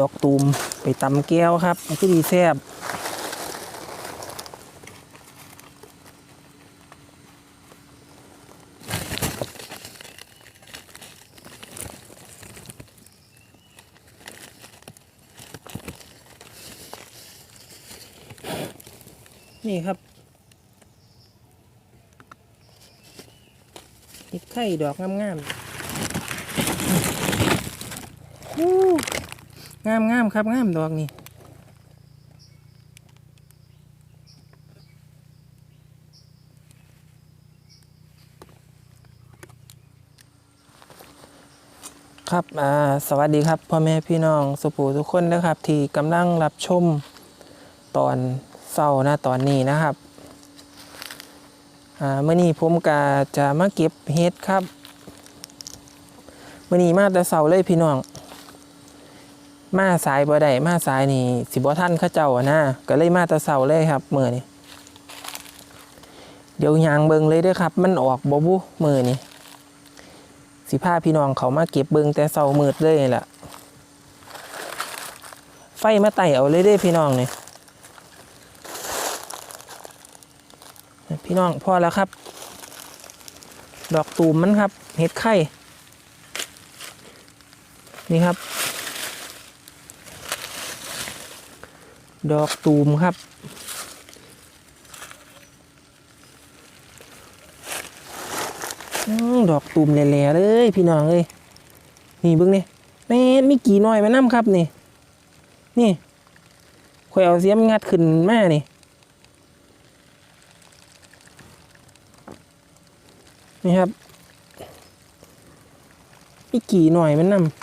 ดอกตูมไปตำแก้วครับมันก็ดีแซ่บนี่ครับเห็ดไข่ดอกงามๆ งามงามครับงามดอกนี่ครับสวัสดีครับพ่อแม่พี่น้องสุปูทุกคนนะครับ ที่กำลังรับชมตอนเศร้านะตอนนี้นะครับเมื่อนี้ผมกาจะมาเก็บเห็ดครับเมื่อนี้มาแต่เศร้าเลยพี่น้อง มาสายบ่ได้มาสายนี่สิบ่ท่านข้าเจ้าอะนะก็เลยมาต่เศร้าเลยครับมือนี้เดี๋ยวยางเบิงเลยเด้วยครับ มันออกบ่บุมือนี้สิพาพี่น้องเขามาเก็บเบิงแต่เสามืดเลยแหละไฟมาไต่เอาเลยเด้พี่น้องนี่พี่น้องพอแล้วครับ ดอกตูมมันครับเห็ดไข่นี่ครับ ดอกตูมครับอดอกตูมแหล่ๆเลยพี่น้องเอ้ยนี่เบิ่งนี่แม่นมีกี่หน่อยมานํครับนี่ นี่ข่อยเอาเสียมงัดขึ้นมานี่นี่ครับมีกี่หน่อยมันนำ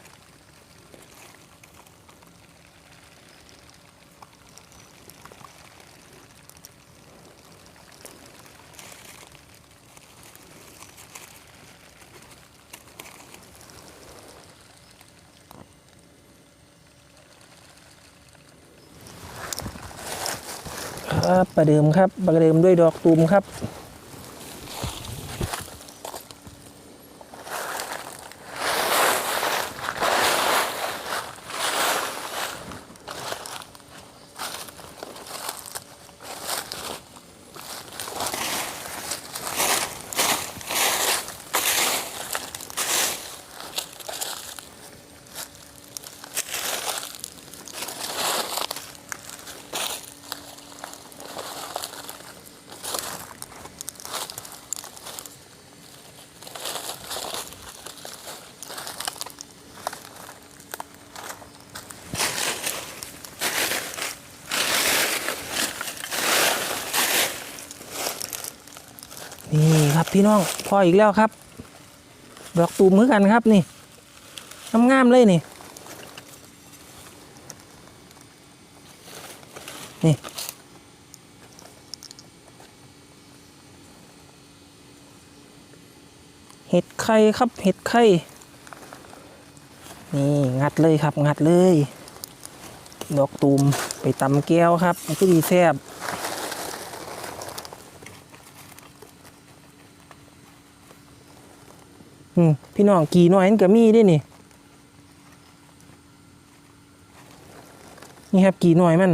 ครับประเดิมครับประเดิมด้วยดอกตูมครับ พี่น้องพออีกแล้วครับ ดอกตูมเหมือนกันครับนี่งามๆเลยนี่นี่เห็ดไข่ครับเห็ดไข่นี่งัดเลยครับงัดเลย ดอกตูมไปตำแก้วครับมันก็ดีแซ่บ อืม พี่น้องกี่หน่อยนั่นก็มีด้วยนี่ นี่ครับกี่หน่อยมัน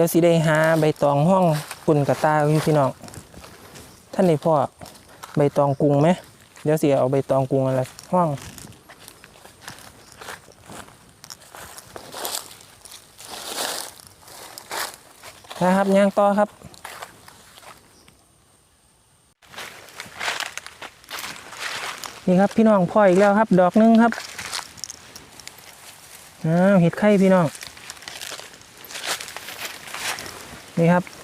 ดี๋ยวสิได้หาใบตองห้องปุ่นกระตาอยู่พี่น้องท่านนี่พ่อใบตองกรุงไหมเดี๋ยวสิเอาใบตองกรุงอะไรห้องนะครับย่างต่อครับนี่ครับพี่น้องพ่ออีกแล้วครับ ดอกหนึงครับอ้าวเห็ดไข่พี่น้อง นี่ครับ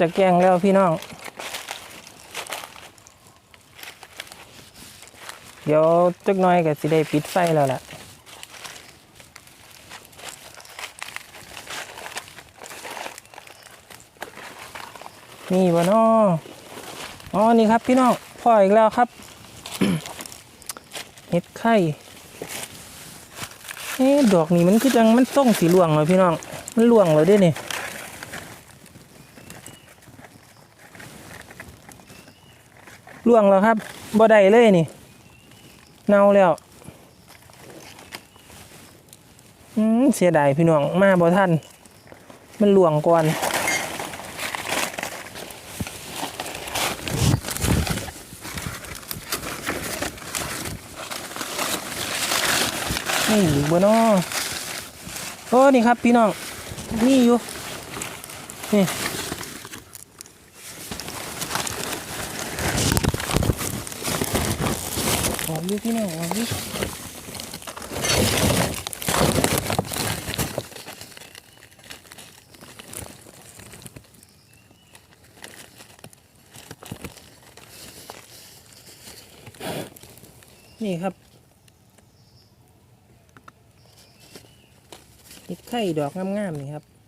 จะแกงแล้วพี่น้อง เดี๋ยวจักน้อยก็สิได้ปิดไฟแล้วล่ะนี่บ่นออ๋อ นี่ครับพี่น้องพ่ออีกแล้วครับ เห็ดไข่เอ๊ดอกนี่มันคือจังมันส่งสีล่วงเลยพี่น้อง มันล่วงเลยด้วยนี่ ล่วงแล้วครับบ่ได้เลยนี่เน่าแล้วเสียดายพี่น้องมาบ่ทันมันล่วงก่อนนี่อยู่บ่นอโอ้นี่ครับพี่น้องนี่อยู่นี่ ออกอยู่พี่น้องออกอยู่นี่ครับเห็ดไข่ดอกงามๆนี่ครับ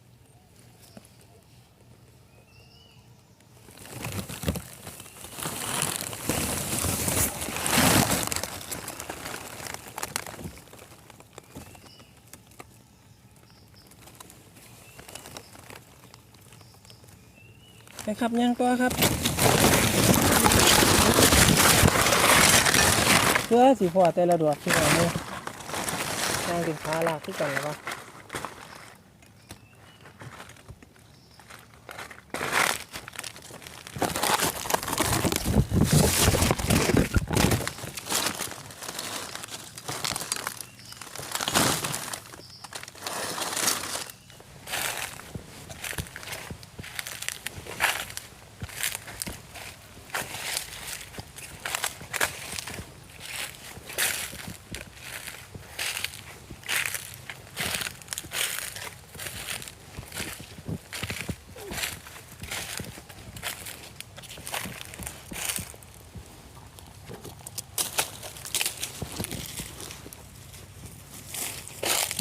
ไปครับยังตัวครับเพื่อสีพอแต่ละดวกที่ไหนนี่ย่างดึงพาลากที่กันหรือเปล่า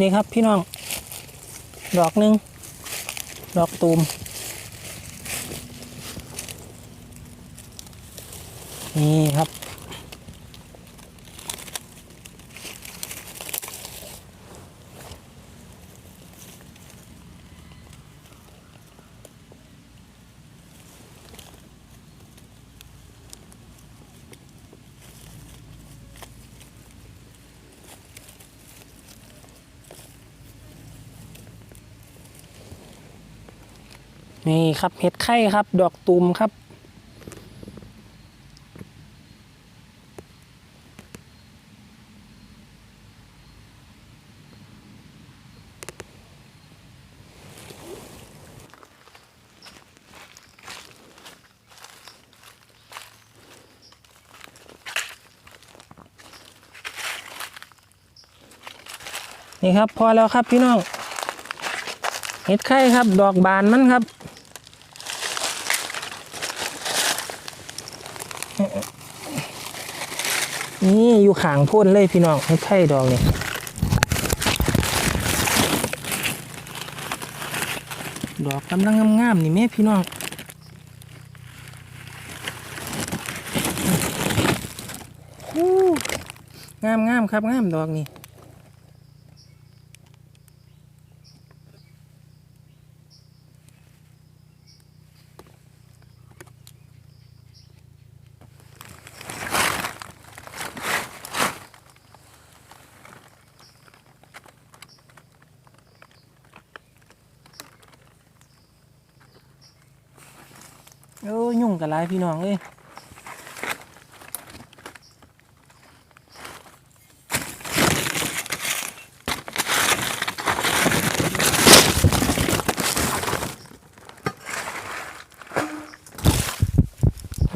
นี่ครับพี่น้อง ดอกหนึ่งดอกตูม นี่ครับ นี่ครับเห็ดไข่ครับ ดอกตูมครับนี่ครับพอแล้วครับพี่น้องเห็ดไข่ครับ ดอกบานมันครับ นี่อยู่ขางพ่นเลยพี่น้องให้ไข่ดอกนี่ดอกกำลังงามๆนี่แม่พี่น้องงามงามครับงามดอกนี่ อ้ยุ่งกับหลายพี่น้องเอ้ย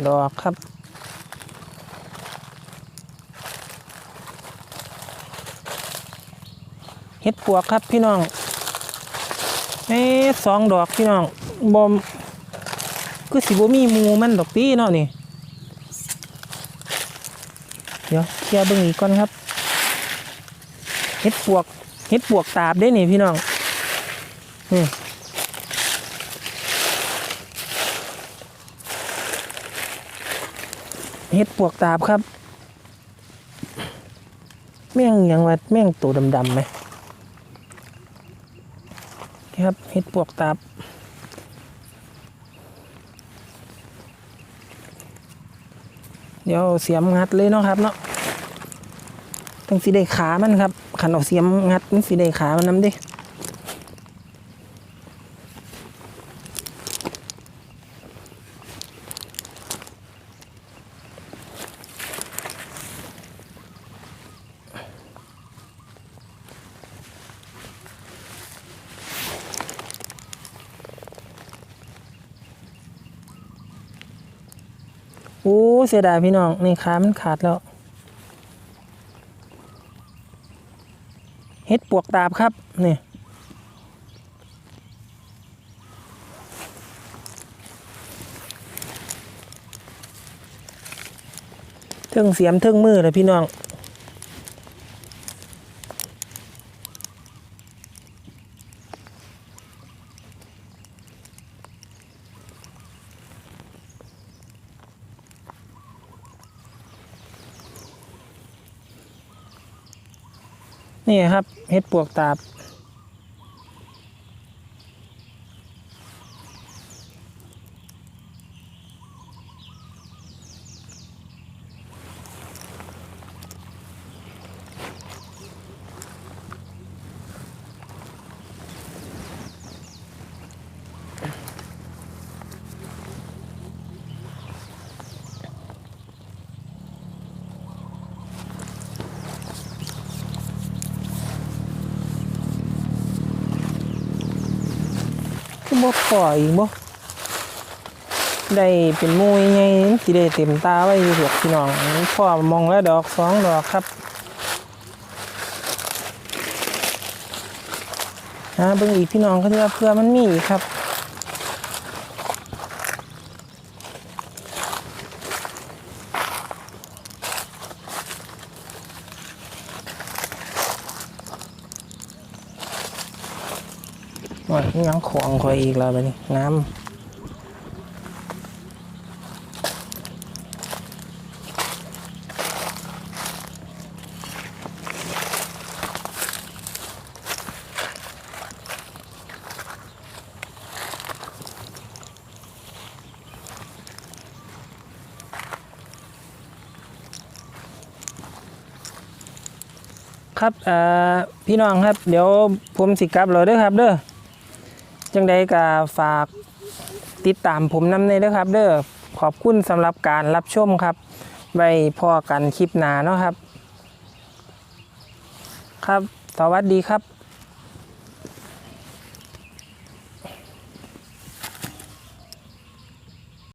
ดอกครับเฮ็ดปวกครับพี่น้องเอ๊สองดอกพี่น้องบอม คือสิบ่มีหมูมันดอกตีเนาะนี่ เดี๋ยวเคลียร์เบิ่งอีกก่อนครับเฮ็ดปวกเฮ็ดปวกตาบได้นี่พี่น้องนี่เฮ็ดปวกตาบครับ แม่งยังว่าแม่งตัวดำๆไหมครับเฮ็ดปวกตาบ เดี๋ยวเอาเสียมงัดเลยเนาะครับเนาะต้องสีได้ขามันครับขันเอาเสียมงัดมันสีได้ขามันน้ำดิ โอ้เสียดายพี่น้อง นี่ขามันขาดแล้วเฮ็ดปวกตาบครับ นี่เทิงเสียมเทิงมือเลยพี่น้อง นี่ครับเฮ็ดปวกตาบ คือบ่พออีกบ่ได้เป็นมูยไงสิได้เต็มตาไว้อยู่พวกพี่น้องพ่อมองแล้วดอกสองดอกครับนะเบิ่งอีกพี่น้องก็เพื่อเพื่อมันมีครับ ว่ายังของคอยอีกแล้วบัดนี้น้ำครับ อ่อพี่น้องครับ เดี๋ยวผมสิกลับแล้วเด้อครับเด้อ จังไดก็ฝากติดตามผมนำในเด้อครับ เด้อขอบคุณสำหรับการรับชมครับไว้พอกันคลิปหน้าเนาะครับ ครับ สวัสดีครับ